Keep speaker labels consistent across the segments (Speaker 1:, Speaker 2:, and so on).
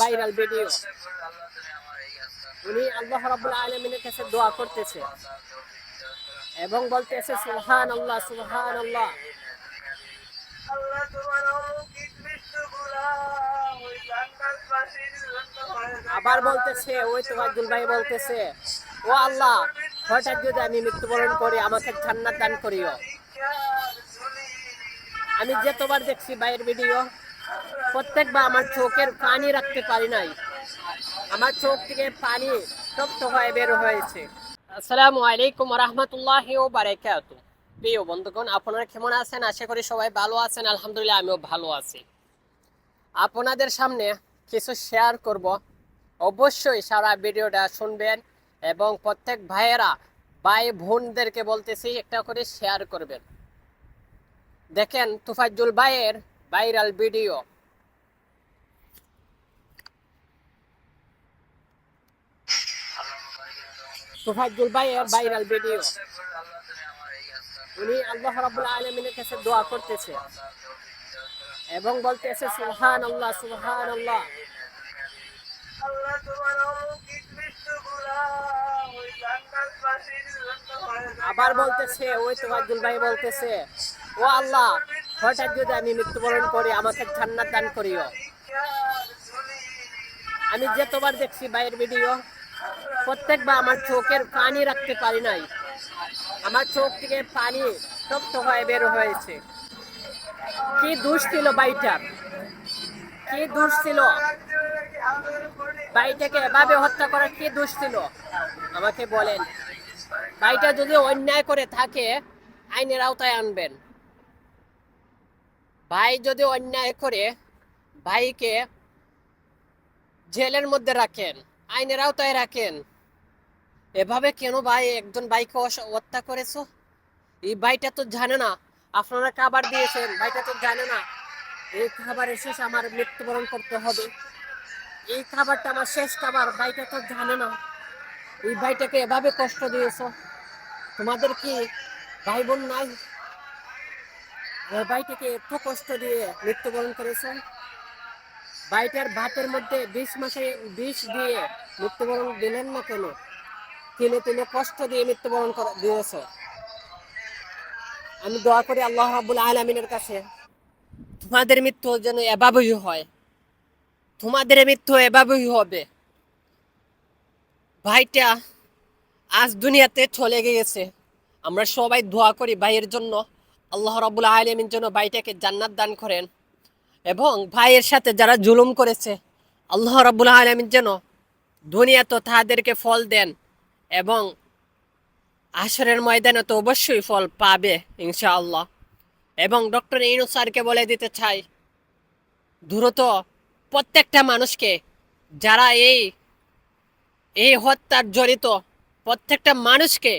Speaker 1: Viral video উনি আল্লাহ রাব্বুল আলামিনের কাছে দোয়া করতেছে এবং বলতেছে সুবহান আল্লাহ সুবহান আল্লাহ
Speaker 2: তোমার।
Speaker 1: আবার বলতেছে, ওই তোফাজ্জুল ভাই বলতেছে, ও আল্লাহ, হঠাৎ যদি আমি মৃত্যুবরণ করি, আমাকে জান্নাত দান করিও। আমি যতবার দেখছি ভাইয়ের ভিডিও প্রত্যেকবার আমার চোখের পানি রাখতে পারি নাই। আমার চোখ থেকে পানি তপ্ত হয়ে বের হয়েছে। আসসালামু আলাইকুম রহমতুল্লাহি ও বারাকাতু প্রিয় বন্ধুগণ, আপনারা কেমন আছেন? আশা করি সবাই ভালো আছেন। আলহামদুলিল্লাহ, আমিও ভালো আছি। আপনাদের সামনে কিছু শেয়ার করব। অবশ্যই সারা ভিডিওটা শুনবেন এবং প্রত্যেক ভাইয়েরা, ভাই বোনদেরকে বলতেছি, একটা করে শেয়ার করবেন। দেখেন, তুফাজ্জুল ভাইয়ের ভাইরাল ভিডিও। তুফাজ্জুল ভাইয়ের ভাইরাল ভিডিও। উনি আল্লাহ রাব্বুল আলামিনের কাছে দোয়া করতেছে। এবং বলতেছে সুবহান আল্লাহ সুবহান আল্লাহ। আবার বলতেছে, ওই তুফাজ্জুল ভাই বলতেছে, ও আল্লাহ হঠাৎ যদি আমি মৃত্যুবরণ করি, আমাকে জান্নাত দান করিও। আমি যতবার দেখছি ভাইয়ের ভিডিও, প্রত্যেকবার আমার চোখের পানি রাখতে পারি নাই। আমার চোখ থেকে পানি তপ্ত হয়ে বের হয়েছে। কি দোষ ছিল বাইটার কি দোষ ছিল? বাইটাকে এভাবে হত্যা করার কি দোষ ছিল? আমাকে বলেন। বাইটা যদি অন্যায় করে থাকে, আইনের আওতায় আনবেন। ভাই যদি অন্যায় করে, ভাইকে জেলের মধ্যে রাখেন, আইনের আওতায় রাখেন, এভাবে কেন ভাই একজন ভাইকে হত্যা করেছ? এই ভাইটা তো জানে না, আপনারা খাবার দিয়েছেন, ভাইটা তো জানে না। এই খাবারের শেষ আমার মৃত্যুবরণ করতে হবে। এই খাবারটা আমার শেষ খাবার, ভাইটা তো জানে না। এই ভাইটাকে এভাবে কষ্ট দিয়েছ? তোমাদের কি ভাই বোন নাই? ভাইটাকে এত কষ্ট দিয়ে মৃত্যুবরণ করেছেন। বাইটার ভাতের মধ্যে বিষ মাসে বিষ দিয়ে মৃত্যুবরণ দিলেন না কেন? তিলে তিলে কষ্ট দিয়ে মৃত্যুবরণ দিয়েছ। আমি দোয়া করি আল্লাহ রাব্বুল আলামিনের কাছে, তোমাদের মৃত্যু যেন এভাবেই হয়। তোমাদের মৃত্যু এভাবেই হবে। ভাইটা আজ দুনিয়াতে চলে গিয়েছে। আমরা সবাই দোয়া করি ভাইয়ের জন্য। আল্লাহ রাব্বুল আলামিন যেন ভাইটাকে জান্নাত দান করেন এবং ভাইয়ের সাথে যারা জুলুম করেছে, আল্লাহ রাব্বুল আলামিন যেন দুনিয়া তো তাদেরকে ফল দেন এবং আসরের ময়দানে তো অবশ্যই ফল পাবে ইনশাআল্লাহ। এবং ডক্টর ইনু স্যারকে বলে দিতে চাই, দ্রুত প্রত্যেকটা মানুষকে যারা এই এই হত্যার জড়িত প্রত্যেকটা মানুষকে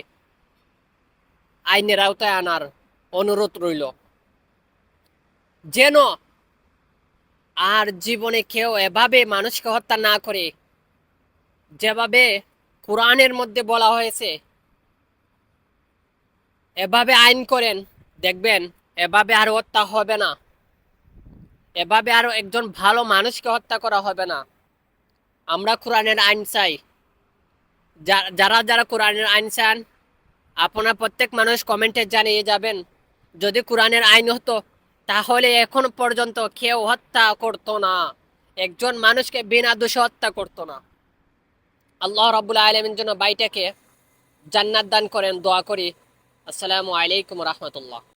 Speaker 1: আইনের আওতায় আনার অনুরোধ রইল। যেন আর জীবনে কেউ এভাবে মানুষকে হত্যা না করে, যেভাবে কোরআনের মধ্যে বলা হয়েছে, এভাবে আইন করেন, দেখবেন এভাবে আর হত্যা হবে না। এভাবে আরও একজন ভালো মানুষকে হত্যা করা হবে না। আমরা কোরআনের আইন চাই। যারা যারা কোরআনের আইন চান, আপনারা প্রত্যেক মানুষ কমেন্টে জানিয়ে যাবেন। যদি কোরআনের আইন হতো, তাহলে এখন পর্যন্ত কেউ হত্যা করতো না। একজন মানুষকে বিনা দোষে হত্যা করতো না। আল্লাহ রাবুল আলমের জন্য বাইটাকে জান্নাত দান করেন, দোয়া করি। আসসালামু আলাইকুম রহমতুল্লাহ।